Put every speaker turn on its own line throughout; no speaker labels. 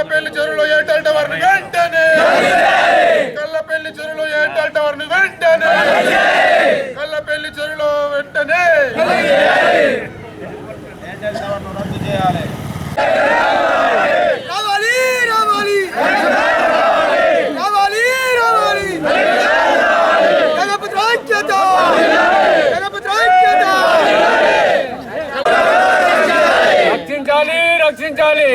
కల్లపల్లి చెరువులో ఏటాట వారిని వెంటనే.
కల్లపల్లి చెరువులో
ఏటాట
వారిని వెంటనే. కల్లపల్లి చెరువులో వెంటనే. రద్దు చేయాలి.
రక్షించాలి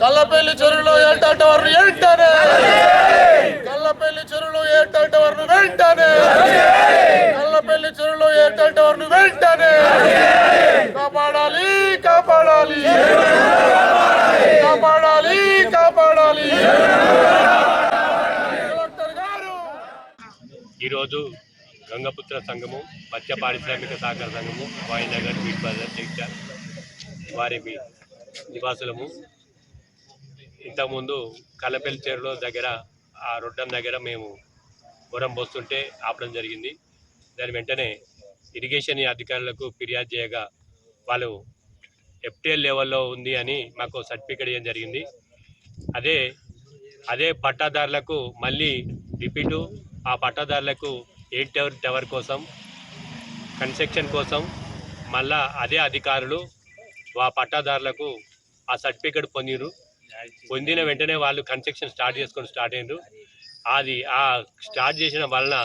కల్లపల్లి చెరువులో ఏటవారు వెంటనే. కల్లపల్లి చెరువులో ఏటవారు వెంటనే. కల్లపల్లి చెరువులో ఏటవారు వెంటనే. కాపాడాలి కాపాడాలి. కాపాడాలి కాపాడాలి. కలెక్టర్ గారు.
ఈరోజు గంగపుత్ర సంఘము మత్స్య పారిశ్రామిక సహకార సంఘము వాయినగర్ బీట్ బజార్ జగిత్యాల వారి నివాసులము. ఇంతకుముందు కలపెల్లి చేరులో దగ్గర ఆ రొడ్డం దగ్గర మేము గురం పోస్తుంటే ఆపడం జరిగింది. దాని వెంటనే ఇరిగేషన్ అధికారులకు ఫిర్యాదు చేయగా వాళ్ళు ఎఫ్టీఎల్ లెవెల్లో ఉంది అని మాకు సర్టిఫికేట్ ఇవ్వడం జరిగింది. అదే అదే పట్టాదారులకు మళ్ళీ రిపీటు ఆ పట్టాదారులకు ఎయిట్ టవర్ టవర్ కోసం కన్స్ట్రక్షన్ కోసం మళ్ళా అదే అధికారులు ఆ పట్టాదారులకు ఆ సర్టిఫికేట్ పొందిరు. పొందిన వెంటనే వాళ్ళు కన్స్ట్రక్షన్ స్టార్ట్ చేసుకొని స్టార్ట్ అయ్యారు అది ఆ స్టార్ట్ చేసిన వలన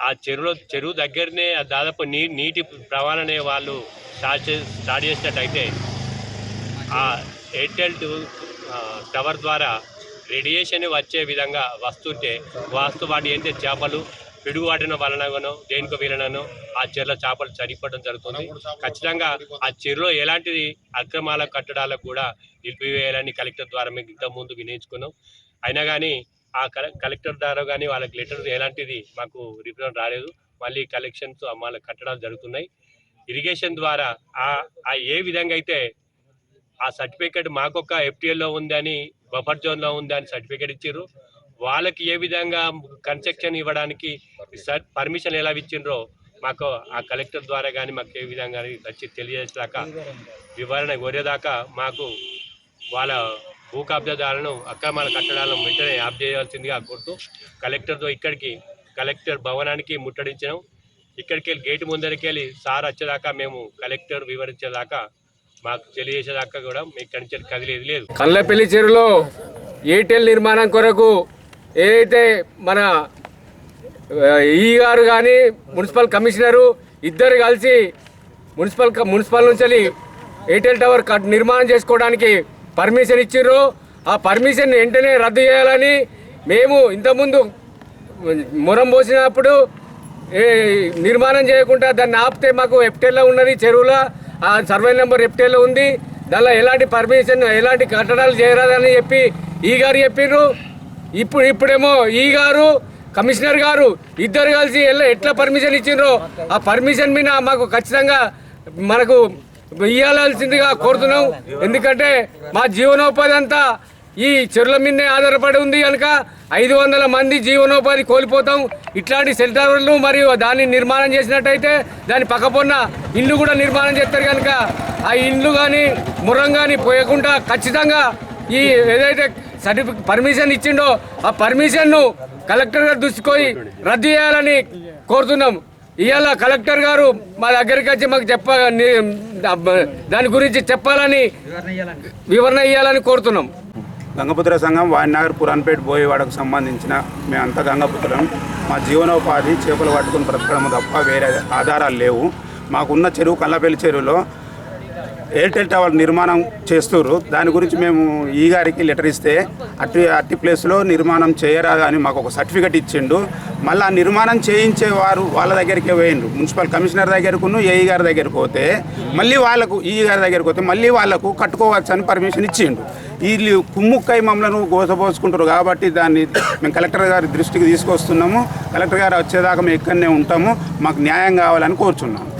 ఆ చెరువులో చెరువు దగ్గరనే ఆ దాదాపు నీ నీటి ప్రవాహనే వాళ్ళు స్టార్ట్ చే స్టార్ట్ చేసినట్టయితే ఆ ఎయిర్టెల్ టు టవర్ ద్వారా రేడియేషన్ వచ్చే విధంగా వస్తుంటే వాస్తు వాటి ఏంటంటే చేపలు పిడుగువాడిన వలనగానో దేనికో వీలనో ఆ చెరువులో చేపలు చనిపోవడం జరుగుతుంది. ఖచ్చితంగా ఆ చెరువులో ఎలాంటి అక్రమాల కట్టడాలకు కూడా నిలిపివేయాలని కలెక్టర్ ద్వారా మేము ఇంతకుముందు వినియోగించుకున్నాం. అయినా కానీ ఆ కల కలెక్టర్ ద్వారా కానీ వాళ్ళకి లెటర్ ఎలాంటిది మాకు రిప్రజెంట్ రాలేదు. మళ్ళీ కలెక్షన్స్ వాళ్ళ కట్టడాలు జరుగుతున్నాయి. ఇరిగేషన్ ద్వారా ఆ ఆ ఏ విధంగా అయితే ఆ సర్టిఫికేట్ మాకొక ఎఫ్టీఎల్లో ఉందని బఫర్ జోన్లో ఉందని సర్టిఫికేట్ ఇచ్చారు వాళ్ళకి ఏ విధంగా కన్స్ట్రక్షన్ ఇవ్వడానికి సార్ పర్మిషన్ ఎలా ఇచ్చిండ్రో మాకు ఆ కలెక్టర్ ద్వారా కానీ మాకు ఏ విధంగా వచ్చి తెలియజేసాక వివరణ కోరేదాకా మాకు వాళ్ళ భూ కబ్జాదారులను అక్రమాల కట్టడాలను వెంటనే ఆప్ చేయాల్సిందిగా కోరుతూ కలెక్టర్తో ఇక్కడికి కలెక్టర్ భవనానికి ముట్టడించాం ఇక్కడికి వెళ్ళి గేటు ముందరికి వెళ్ళి సార్ వచ్చేదాకా మేము కలెక్టర్ వివరించేదాకా మాకు తెలియజేసేదాకా కూడా మీ ఇక్కడి నుంచి కదిలేదు లేదు.
కల్లపల్లి చెరువులో ఎయిర్టెల్ నిర్మాణం కొరకు ఏదైతే మన ఈ గారు కానీ మున్సిపల్ కమిషనరు ఇద్దరు కలిసి మున్సిపల్ మున్సిపల్ నుంచి ఎయిర్టెల్ టవర్ కట్ నిర్మాణం చేసుకోవడానికి పర్మిషన్ ఇచ్చిర్రు ఆ పర్మిషన్ వెంటనే రద్దు చేయాలని మేము ఇంతకుముందు మురం పోసినప్పుడు నిర్మాణం చేయకుండా దాన్ని ఆపితే మాకు ఎప్టెల్లో ఉన్నది చెరువులో. ఆ సర్వే నెంబర్ ఎఫ్టెల్లో ఉంది. దానిలో ఎలాంటి పర్మిషన్ ఎలాంటి కట్టడాలు చేయరాదని చెప్పి ఈ గారు చెప్పిర్రు. ఇప్పుడు ఇప్పుడేమో ఈ గారు కమిషనర్ గారు ఇద్దరు కలిసి ఎట్లా పర్మిషన్ ఇచ్చిండ్రో ఆ పర్మిషన్ మీద మాకు ఖచ్చితంగా మనకు ఇవ్వాల్సిందిగా కోరుతున్నాం. ఎందుకంటే మా జీవనోపాధి అంతా ఈ చెరువుల మీదనే ఆధారపడి ఉంది కనుక ఐదు వందల మంది జీవనోపాధి కోల్పోతాం. ఇట్లాంటి సెల్టర్లు మరియు దాన్ని నిర్మాణం చేసినట్టయితే దాని పక్కపొన్న ఇల్లు కూడా నిర్మాణం చేస్తారు కనుక ఆ ఇల్లు కానీ మురం కానీ పోయకుండా ఖచ్చితంగా ఈ ఏదైతే సర్టిఫికేట్ పర్మిషన్ ఇచ్చిండో ఆ పర్మిషన్ను కలెక్టర్ గారు దృష్టికి రద్దు చేయాలని కోరుతున్నాం. ఇవాళ కలెక్టర్ గారు మా దగ్గరికి వచ్చి మాకు చెప్ప దాని గురించి చెప్పాలని వివరణ ఇవ్వాలని కోరుతున్నాం.
గంగపుత్ర సంఘం వాయినగర్ పురాన్పేట బోయవాడకు సంబంధించిన మేమంతా గంగపుత్రం. మా జీవనోపాధి చేపలు పట్టుకుని బ్రతకడం తప్ప వేరే ఆధారాలు లేవు. మాకున్న చెరువు కల్లపల్లి చెరువులో ఎయిర్టెల్ టవర్ నిర్మాణం చేస్తుర్రు. దాని గురించి మేము ఈ గారికి లెటర్ ఇస్తే అట్టి అట్టి ప్లేస్లో నిర్మాణం చేయరాదు అని మాకు ఒక సర్టిఫికెట్ ఇచ్చిండు. మళ్ళీ ఆ నిర్మాణం చేయించే వారు వాళ్ళ దగ్గరికి పోయిండ్రు. మున్సిపల్ కమిషనర్ దగ్గరకును ఏఈ గారి దగ్గరికి పోతే మళ్ళీ వాళ్ళకు ఈ గారి దగ్గరికి పోతే మళ్ళీ వాళ్ళకు కట్టుకోవచ్చు అని పర్మిషన్ ఇచ్చిండు. వీళ్ళు కుమ్ముక్కై మమ్మలను గోసపోసుకుంటారు కాబట్టి దాన్ని మేము కలెక్టర్ గారి దృష్టికి తీసుకొస్తున్నాము. కలెక్టర్ గారు వచ్చేదాకా మేము ఇక్కడనే ఉంటాము. మాకు న్యాయం కావాలని కోరుచున్నాము.